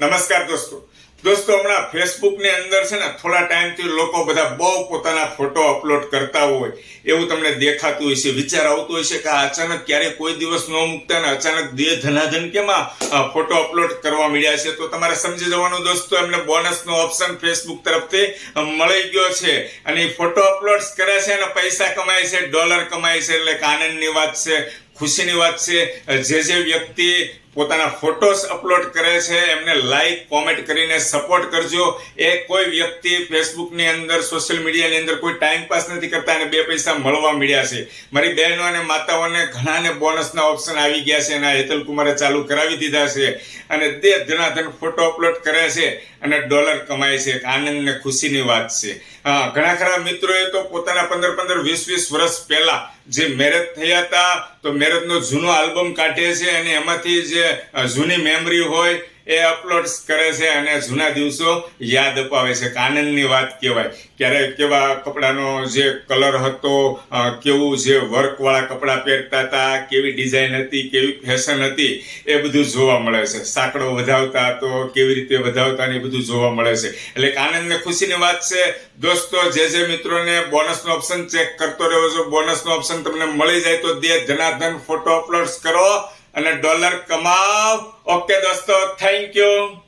નમસ્કાર દોસ્તો. દોસ્તો, હમણાં ફેસબુકની અંદર છે ને થોડા ટાઈમથી લોકો બધા બહુ પોતાના ફોટો અપલોડ કરતા હોય. એવું તમને દેખાતું હોય છે, વિચાર આવતો હોય છે કે અચાનક ક્યારે કોઈ દિવસ ન મૂકતા ને અચાનક દેહ ધનાધન કેમ ફોટો અપલોડ કરવા મળ્યા છે. તો તમારે સમજી જવાનું દોસ્તો, એમને બોનસનો ઓપ્શન ફેસબુક તરફથી મળી ગયો છે. અને ફોટો અપલોડ કરે છે અને પૈસા કમાય છે ડોલર કમાય છે, એટલે આનંદની વાત છે, ખુશીની વાત છે. જે જે વ્યક્તિ પોતાના ફોટોસ અપલોડ કરે છે, એમને લાઈક કોમેન્ટ કરીને સપોર્ટ કરજો. એ કોઈ વ્યક્તિ ફેસબુકની અંદર સોશિયલ મીડિયાની અંદર કોઈ ટાઈમ પાસ નથી કરતા અને બે પૈસા મળવા મળ્યા છે. મારી બહેનો અને માતાઓને ઘણાને બોનસના ઓપ્શન આવી ગયા છે અને હેતલ કુમારે ચાલુ કરાવી દીધા છે. અને તે ધનાધન ફોટો અપલોડ કરે છે અને ડોલર કમાય છે. આનંદ ને ખુશીની વાત છે. હા, ઘણા ખરા મિત્રોએ તો પોતાના પંદર પંદર, વીસ વીસ વર્ષ પહેલા જે મેરેજ થયા હતા, તો મેરેજનો જૂનો આલ્બમ કાઢે છે અને એમાંથી જે અ, જૂની મેમરી હોય એ અપલોડ કરે છે અને જૂના દિવસો યાદ અપાવે છે. આનંદની વાત કહેવાય. ક્યારે કેવા કપડાનો જે કલર હતો કેવું જે વર્કવાળા કપડાં પહેરતા હતા કેવી ડિઝાઇન હતી કેવી ફેશન હતી એ બધું જોવા મળે છે. સાંકડો વધાવતા હતો કેવી રીતે વધાવતા ને એ બધું જોવા મળે છે. એટલે કે આનંદ ને ખુશીની વાત છે. દોસ્તો જે જે મિત્રોને બોનસનો ઓપ્શન ચેક કરતો રહ્યો છો બોનસનો ઓપ્શન તમને મળી જાય તો દે ધનાધન ફોટો અપલોડ કરો. અને ડોલર કમાવ. ઓકે દોસ્તો થેન્ક યુ